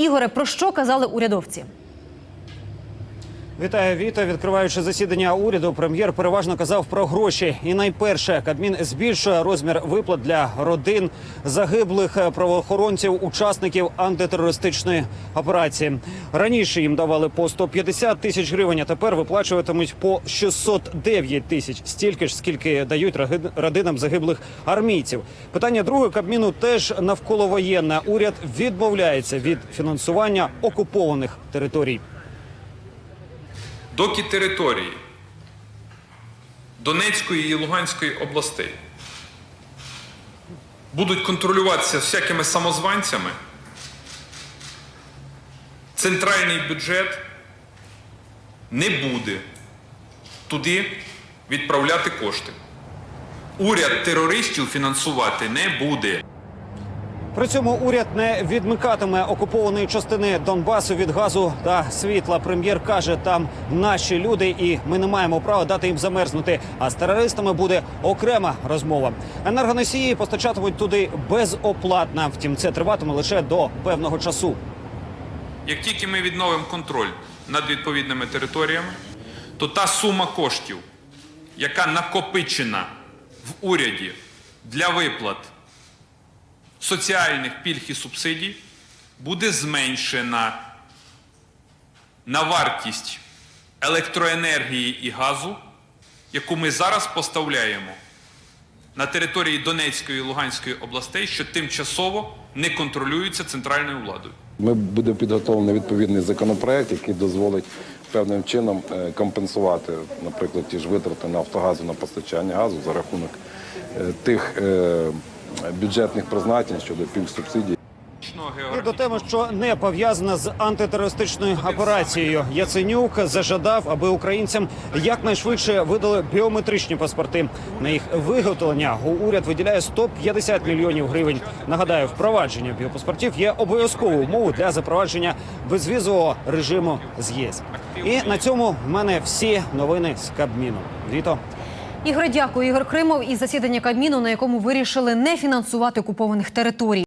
Ігоре, про що казали урядовці? Вітаю, Віта. Відкриваючи засідання уряду, прем'єр переважно казав про гроші. І найперше, Кабмін збільшує розмір виплат для родин загиблих правоохоронців, учасників антитерористичної операції. Раніше їм давали по 150 тисяч гривень, а тепер виплачуватимуть по 609 тисяч. Стільки ж, скільки дають родинам загиблих армійців. Питання друге Кабміну теж навколовоєнне. Уряд відмовляється від фінансування окупованих територій. Доки території Донецької і Луганської областей будуть контролюватися всякими самозванцями, центральний бюджет не буде туди відправляти кошти. Уряд терористів фінансувати не буде. При цьому уряд не відмикатиме окупованої частини Донбасу від газу та світла. Прем'єр каже, там наші люди, і ми не маємо права дати їм замерзнути. А з терористами буде окрема розмова. Енергоносії постачатимуть туди безоплатно. Втім, це триватиме лише до певного часу. Як тільки ми відновимо контроль над відповідними територіями, то та сума коштів, яка накопичена в уряді для виплат соціальних пільг і субсидій, буде зменшена на вартість електроенергії і газу, яку ми зараз поставляємо на території Донецької і Луганської областей, що тимчасово не контролюються центральною владою. Ми буде підготовлений відповідний законопроект, який дозволить певним чином е, компенсувати, наприклад, ті ж витрати на Нафтогазу на постачання газу за рахунок е, тих е, бюджетних призначень щодо пільг субсидій. І до теми, що не пов'язана з антитерористичною операцією, Яценюк зажадав, аби українцям якнайшвидше видали біометричні паспорти. На їх виготовлення уряд виділяє 150 мільйонів гривень. Нагадаю, впровадження біопаспортів є обов'язковою умовою для запровадження безвізового режиму з ЄС. І на цьому в мене всі новини з Кабміну. Віто. Ігор, дякую. Ігор Кримов із засідання Кабміну, на якому вирішили не фінансувати окупованих територій.